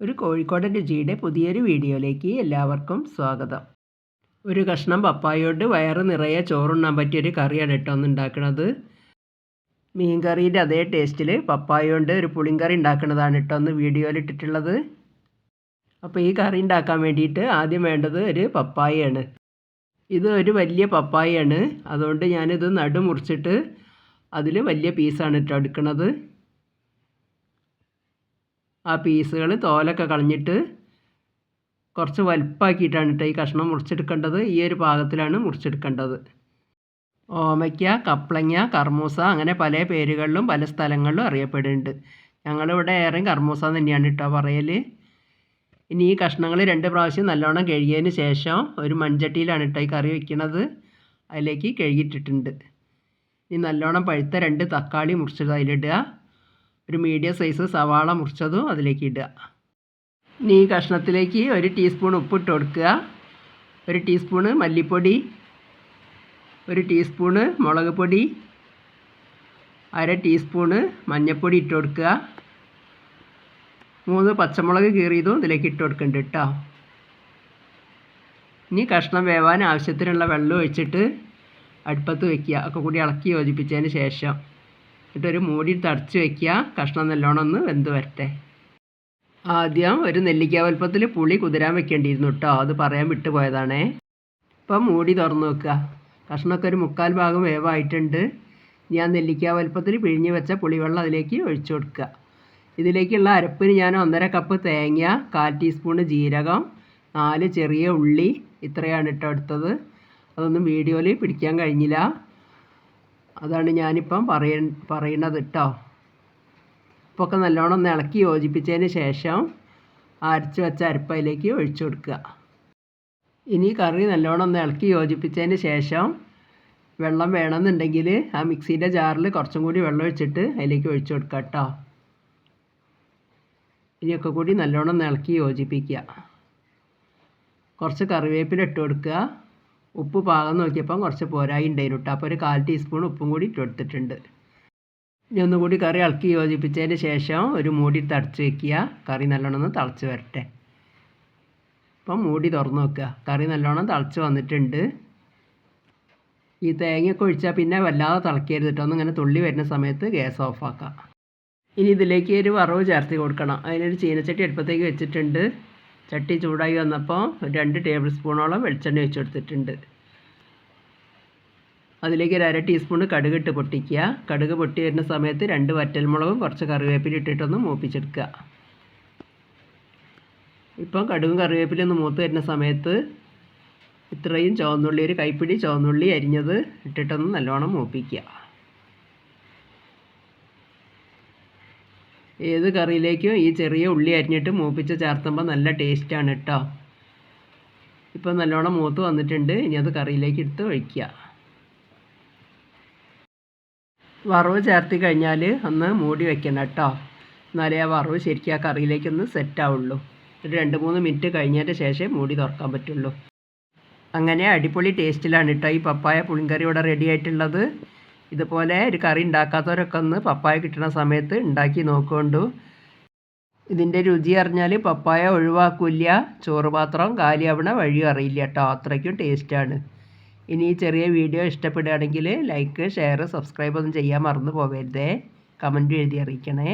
ഒരു കോഴിക്കോടൻ രുചിയുടെ പുതിയൊരു വീഡിയോയിലേക്ക് എല്ലാവർക്കും സ്വാഗതം. ഒരു കഷ്ണം പപ്പായോട് വയറ് നിറയെ ചോറുണ്ണാൻ പറ്റിയൊരു കറിയാണ് കേട്ടോ ഒന്ന് ഉണ്ടാക്കണത്. മീൻ കറിയുടെ അതേ ടേസ്റ്റിൽ പപ്പായോണ്ട് ഒരു പുളിങ്കറി ഉണ്ടാക്കുന്നതാണ് കേട്ടോ ഒന്ന് വീഡിയോയിൽ ഇട്ടിട്ടുള്ളത്. അപ്പോൾ ഈ കറി ഉണ്ടാക്കാൻ വേണ്ടിയിട്ട് ആദ്യം വേണ്ടത് ഒരു പപ്പായയാണ്. ഇത് ഒരു വലിയ പപ്പായയാണ്. അതുകൊണ്ട് ഞാനിത് നടു മുറിച്ചിട്ട് അതിൽ വലിയ പീസാണ് കേട്ടോ എടുക്കുന്നത് ആ പീസുകൾ തോലൊക്കെ കളഞ്ഞിട്ട് കുറച്ച് വലുപ്പമാക്കിയിട്ടാണ് കേട്ടോ ഈ കഷ്ണം മുറിച്ചെടുക്കേണ്ടത്. ഈ ഒരു പാകത്തിലാണ് മുറിച്ചെടുക്കേണ്ടത്. ഓമയ്ക്ക കപ്ലങ്ങ കർമൂസ അങ്ങനെ പല പേരുകളിലും പല സ്ഥലങ്ങളിലും അറിയപ്പെടുന്നുണ്ട്. ഞങ്ങളിവിടെ ഏറെ കർമൂസ തന്നെയാണ് കേട്ടോ പറയൽ ഇനി ഈ കഷ്ണങ്ങൾ രണ്ട് പ്രാവശ്യം നല്ലോണം കഴുകിയതിന് ശേഷം ഒരു മൺചട്ടിയിലാണ് കേട്ടോ ഈ കറി വെക്കുന്നത് അതിലേക്ക് കഴുകിയിട്ടിട്ടുണ്ട്. ഇനി നല്ലോണം പഴുത്ത രണ്ട് തക്കാളി മുറിച്ചത് അതിലിടുക. ഒരു മീഡിയം സൈസ് സവാള മുറിച്ചതും അതിലേക്ക് ഇടുക. ഇനി ഈ കഷ്ണത്തിലേക്ക് ഒരു ടീസ്പൂൺ ഉപ്പിട്ട് കൊടുക്കുക. ഒരു ടീസ്പൂണ് മല്ലിപ്പൊടി. ഒരു ടീസ്പൂണ് മുളക് പൊടി. അര ടീസ്പൂണ് മഞ്ഞൾപ്പൊടി ഇട്ട് കൊടുക്കുക. മൂന്ന് പച്ചമുളക് കീറിയതും ഇതിലേക്ക് ഇട്ട് കൊടുക്കുന്നുണ്ട് കേട്ടോ ഇനി കഷ്ണം വേവാൻ ആവശ്യത്തിനുള്ള വെള്ളം ഒഴിച്ചിട്ട് അടുപ്പത്ത് വയ്ക്കുക ഒക്കെ കൂടി ഇളക്കി യോജിപ്പിച്ചതിന് ശേഷം. എന്നിട്ടൊരു മൂടി തടച്ച് വയ്ക്കുക കഷ്ണം നല്ലോണം ഒന്ന് വെന്ത് വരട്ടെ. ആദ്യം ഒരു നെല്ലിക്ക വലുപ്പത്തിൽ പുളി കുതിരാൻ വെക്കേണ്ടിയിരുന്നു കേട്ടോ അത് പറയാൻ വിട്ടുപോയതാണേ ഇപ്പം മൂടി തുറന്ന് വെക്കുക. കഷ്ണമൊക്കെ ഒരു മുക്കാൽ ഭാഗം വേവായിട്ടുണ്ട്. ഞാൻ നെല്ലിക്ക വലുപ്പത്തിൽ പിഴിഞ്ഞ് വെച്ച പുളിവെള്ളം അതിലേക്ക് ഒഴിച്ചു കൊടുക്കുക. ഇതിലേക്കുള്ള അരപ്പിന് ഞാൻ ഒന്നര കപ്പ് തേങ്ങ കാൽ ടീസ്പൂണ് ജീരകം നാല് ചെറിയ ഉള്ളി. ഇത്രയാണ് ഇട്ടോ എടുത്തത്. അതൊന്നും വീഡിയോയിൽ പിടിക്കാൻ കഴിഞ്ഞില്ല. അതാണ് ഞാനിപ്പം പറയ പറയുന്നത് കേട്ടോ ഇപ്പോൾ ഒക്കെ നല്ലോണം ഇളക്കി യോജിപ്പിച്ചതിന് ശേഷം അരച്ച് വെച്ച അരപ്പയിലേക്ക് ഒഴിച്ചു കൊടുക്കുക. ഇനി കറി നല്ലോണം ഒന്ന് ഇളക്കി യോജിപ്പിച്ചതിന് ശേഷം വെള്ളം വേണമെന്നുണ്ടെങ്കിൽ ആ മിക്സീന്റെ ജാറിൽ കുറച്ചും കൂടി വെള്ളം ഒഴിച്ചിട്ട് അതിലേക്ക് ഒഴിച്ചു കൊടുക്കുക കേട്ടോ ഇനിയൊക്കെ കൂടി നല്ലോണം ഇളക്കി യോജിപ്പിക്കുക. കുറച്ച് കറിവേപ്പില ഇട്ട് കൊടുക്കുക. ഉപ്പ് പാകം നോക്കിയപ്പം കുറച്ച് പോരായി ഉണ്ടായിരുന്നു കേട്ടോ. അപ്പോൾ ഒരു കാൽ ടീസ്പൂൺ ഉപ്പും കൂടി ഇട്ടെടുത്തിട്ടുണ്ട് ഇനി ഒന്നുകൂടി കറി ഇളക്കി യോജിപ്പിച്ചതിന് ശേഷം ഒരു മൂടി തടച്ച് വെക്കുക. കറി നല്ലോണം ഒന്ന് തിളച്ച് വരട്ടെ. അപ്പം മൂടി തുറന്ന് വെക്കുക കറി നല്ലോണം തിളച്ച് വന്നിട്ടുണ്ട്. ഈ തേങ്ങയൊക്കെ ഒഴിച്ചാൽ പിന്നെ വല്ലാതെ തിളക്കരുത് കേട്ടോ. ഒന്നിങ്ങനെ തുള്ളി വരുന്ന സമയത്ത് ഗ്യാസ് ഓഫാക്കാം ഇനി ഇതിലേക്ക് ഒരു വറവ് ചേർത്ത് കൊടുക്കണം. അതിനൊരു ചീനച്ചട്ടി അടുപ്പത്തേക്ക് വെച്ചിട്ടുണ്ട്. ചട്ടി ചൂടായി വന്നപ്പോൾ രണ്ട് ടേബിൾ സ്പൂണോളം വെളിച്ചെണ്ണ ഒഴിച്ച് കൊടുത്തിട്ടുണ്ട് അതിലേക്ക് ഒരു അര ടീസ്പൂൺ കടുക് ഇട്ട് പൊട്ടിക്കുക. കടുക് പൊട്ടി വരുന്ന സമയത്ത് രണ്ട് വറ്റൽമുളകും കുറച്ച് കറിവേപ്പില ഇട്ടിട്ടൊന്ന് മൂപ്പിച്ചെടുക്കുക. ഇപ്പം കടുകും കറിവേപ്പിലും ഒന്ന് മൂത്ത് വരുന്ന സമയത്ത് ഇത്രയും ചുവന്നുള്ളി ഒരു കൈപ്പിടി ചുവന്നുള്ളി അരിഞ്ഞത് ഇട്ടിട്ടൊന്ന് നല്ലോണം മൂപ്പിക്കുക. ഏത് കറിയിലേക്കും ഈ ചെറിയ ഉള്ളി അരിഞ്ഞിട്ട് മൂപ്പിച്ച് ചേർത്തുമ്പോൾ നല്ല ടേസ്റ്റാണ് കേട്ടോ ഇപ്പോൾ നല്ലോണം മൂത്ത് വന്നിട്ടുണ്ട്. ഇനി അത് കറിയിലേക്ക് എടുത്ത് ഒഴിക്കുക വറവ് ചേർത്തി കഴിഞ്ഞാൽ ഒന്ന് മൂടി വെക്കണം കേട്ടോ എന്നാലേ ആ വറവ് ശരിക്കും ആ കറിയിലേക്കൊന്ന് സെറ്റ് ആവുള്ളൂ. ഒരു രണ്ട് മൂന്ന് മിനിറ്റ് കഴിഞ്ഞതിന്റെ ശേഷം മൂടി തുറക്കാൻ പറ്റുള്ളൂ. അങ്ങനെ അടിപൊളി ടേസ്റ്റിലാണ് കേട്ടോ ഈ പപ്പായ പുളിങ്കറി ഇവിടെ റെഡി ആയിട്ടുള്ളത്. ഇതുപോലെ ഒരു കറി ഉണ്ടാക്കാത്തവരൊക്കെ ഒന്ന് പപ്പായ കിട്ടുന്ന സമയത്ത് ഉണ്ടാക്കി നോക്കുകൊണ്ടു. ഇതിന്റെ രുചി അറിഞ്ഞാൽ പപ്പായ ഒഴിവാക്കില്ല. ചോറ് പാത്രം കാലിയാവണ വഴി അറിയില്ല കേട്ടോ. അത്രയ്ക്കും ടേസ്റ്റാണ് ഇനി ഈ ചെറിയ വീഡിയോ ഇഷ്ടപ്പെടുകയാണെങ്കിൽ ലൈക്ക് ഷെയർ സബ്സ്ക്രൈബ് ഒന്നും ചെയ്യാൻ മറന്നു പോകരുതേ. കമന്റ് എഴുതി അറിയിക്കണേ.